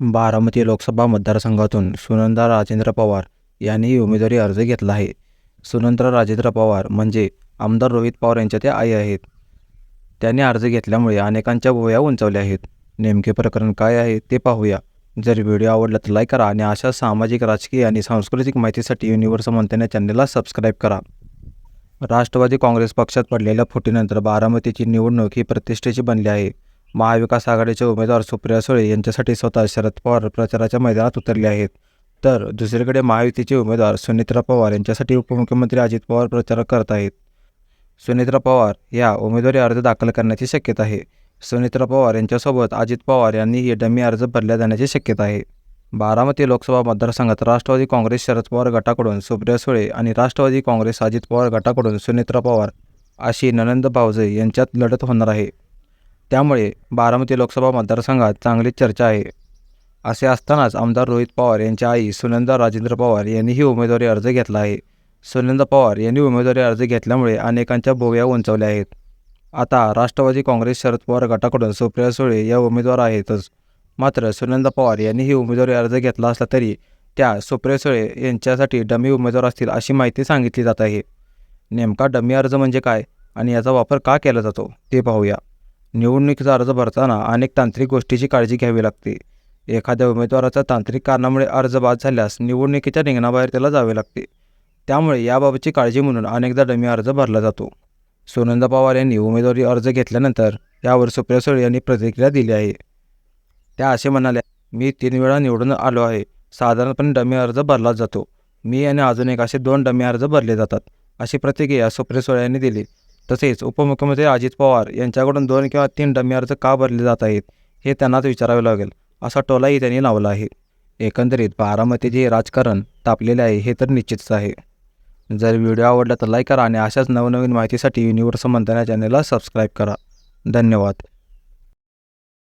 बारामती लोकसभा मतदारसंघातून सुनंदा राजेंद्र पवार यांनी उमेदवारी अर्ज घेतला आहे. सुनंदा राजेंद्र पवार म्हणजे आमदार रोहित पवार यांच्या त्या आई आहेत. त्यांनी अर्ज घेतल्यामुळे अनेकांच्या भोया उंचावल्या आहेत. नेमके प्रकरण काय आहे ते पाहूया. जर व्हिडिओ आवडला तर लाईक करा आणि अशा सामाजिक राजकीय आणि सांस्कृतिक माहितीसाठी युनिव्हर्स मंथन चॅनलला सबस्क्राईब करा. राष्ट्रवादी काँग्रेस पक्षात पडलेल्या फुटीनंतर बारामतीची निवडणूक ही प्रतिष्ठेची बनली आहे. महाविकास आघाडीचे उमेदवार सुप्रिया सुळे यांच्यासाठी स्वतः शरद पवार प्रचाराच्या मैदानात उतरले आहेत. तर दुसरीकडे महायुतीचे उमेदवार सुनित्रा पवार यांच्यासाठी उपमुख्यमंत्री अजित पवार प्रचार करत आहेत. सुनित्रा पवार या उमेदवारी अर्ज दाखल करण्याची शक्यता आहे. सुनित्रा पवार यांच्यासोबत अजित पवार यांनीही डमी अर्ज भरल्या जाण्याची शक्यता आहे. बारामती लोकसभा मतदारसंघात राष्ट्रवादी काँग्रेस शरद पवार गटाकडून सुप्रिया सुळे आणि राष्ट्रवादी काँग्रेस अजित पवार गटाकडून सुनित्रा पवार अशी ननंद भावजे यांच्यात लढत होणार आहे. त्यामुळे बारामती लोकसभा मतदारसंघात चांगली चर्चा आहे. असे असतानाच आमदार रोहित पवार यांच्या आई सुनंदा राजेंद्र पवार यांनीही उमेदवारी अर्ज घेतला आहे. सुनंदा पवार यांनी उमेदवारी अर्ज घेतल्यामुळे अनेकांच्या बोव्या उंचावल्या आहेत. आता राष्ट्रवादी काँग्रेस शरद पवार गटाकडून सुप्रिया सुळे या उमेदवार आहेतच. मात्र सुनंदा पवार यांनीही उमेदवारी अर्ज घेतला असला तरी त्या सुप्रिया सुळे यांच्यासाठी डमी उमेदवार असतील अशी माहिती सांगितली जात आहे. नेमका डमी अर्ज म्हणजे काय आणि याचा वापर का केला जातो ते पाहूया. निवडणुकीचा अर्ज भरताना अनेक तांत्रिक गोष्टीची काळजी घ्यावी लागते. एखाद्या उमेदवाराचा तांत्रिक कारणामुळे अर्ज बाद झाल्यास निवडणुकीच्या रिंगणाबाहेर त्याला जावे लागते. त्यामुळे याबाबतची काळजी म्हणून अनेकदा डमी अर्ज भरला जातो. सुनंदा पवार यांनी उमेदवारी अर्ज घेतल्यानंतर यावर सुप्रिया सुळे यांनी प्रतिक्रिया दिली आहे. त्या असे म्हणाल्या मी तीन वेळा निवडून आलो आहे. साधारणपणे डमी अर्ज भरला जातो. मी आणि अजून एक असे दोन डमी अर्ज भरले जातात. अशी प्रतिक्रिया सुप्रिया सुळे यांनी दिली. तसेच उपमुख्यमंत्री अजित पवार यांच्याकडून दोन किंवा तीन डमी अर्ज का भरले जात आहेत हे त्यांनाच विचारावे लागेल असा टोलाही त्यांनी लावला आहे. एकंदरीत बारामतीचे राजकारण तापलेले आहे हे तर निश्चितच आहे. जर व्हिडिओ आवडला तर लाईक करा आणि अशाच नवनवीन माहितीसाठी युनिव्हर्स मंथन या चॅनलला सबस्क्राईब करा. धन्यवाद.